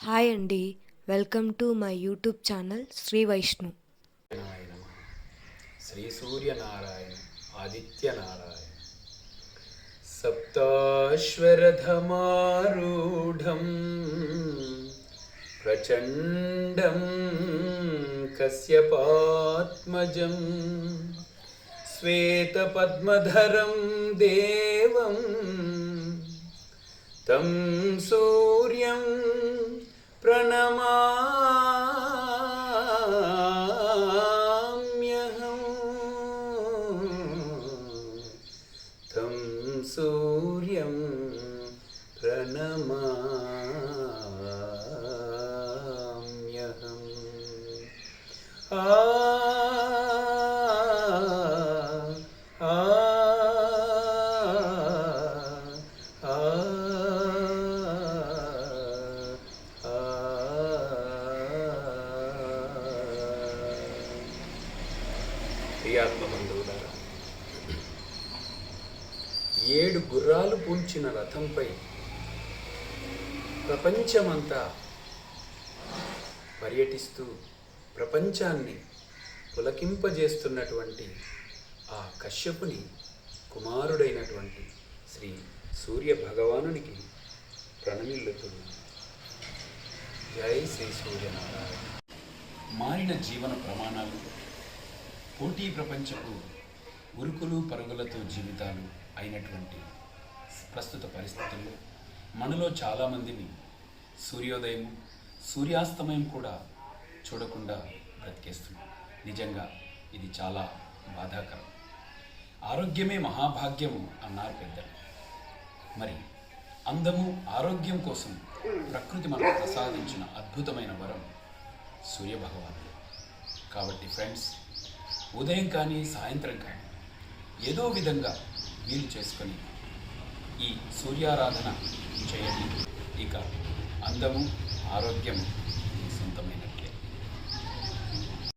Hi అండి. Welcome to my YouTube channel Sri Vaishnu. Narayana నమః శ్రీ సూర్యనారాయణ ఆదిత్యనారాయణ సప్తాశ్వరధమారూఢం ప్రచండం కశ్యపాత్మజం శ్వేతపద్మధరం దేవం प्रणमाम्यहम्। तं सूर्यं प्रणमाम्यहम्। आ ప్రియాత్మ బంధువులారా ఏడు గుర్రాలు పూల్చిన రథంపై ప్రపంచమంతా పర్యటిస్తూ ప్రపంచాన్ని పులకింపజేస్తున్నటువంటి ఆ కశ్యపుని కుమారుడైనటువంటి శ్రీ సూర్య భగవానునికి ప్రణమిల్లుతున్నాను. జై శ్రీ సూర్యనారాయణ. మారిన జీవన ప్రమాణాలు పోటీ ప్రపంచపు ఉరుకులు పరుగులతో జీవితాలు అయినటువంటి ప్రస్తుత పరిస్థితుల్లో మనలో చాలామందిని సూర్యోదయం సూర్యాస్తమయం కూడా చూడకుండా బ్రతికేస్తున్నాం. నిజంగా ఇది చాలా బాధాకరం. ఆరోగ్యమే మహాభాగ్యము అన్నారు పెద్దలు. మరి అందము ఆరోగ్యం కోసం ప్రకృతి మనకు ప్రసాదించిన అద్భుతమైన వరం సూర్యభగవానుడు. కాబట్టి ఫ్రెండ్స్ ఉదయం కానీ సాయంత్రం కానీ ఏదో విధంగా వీలు చేసుకొని ఈ సూర్యారాధన చేయండి. ఇక అందము ఆరోగ్యం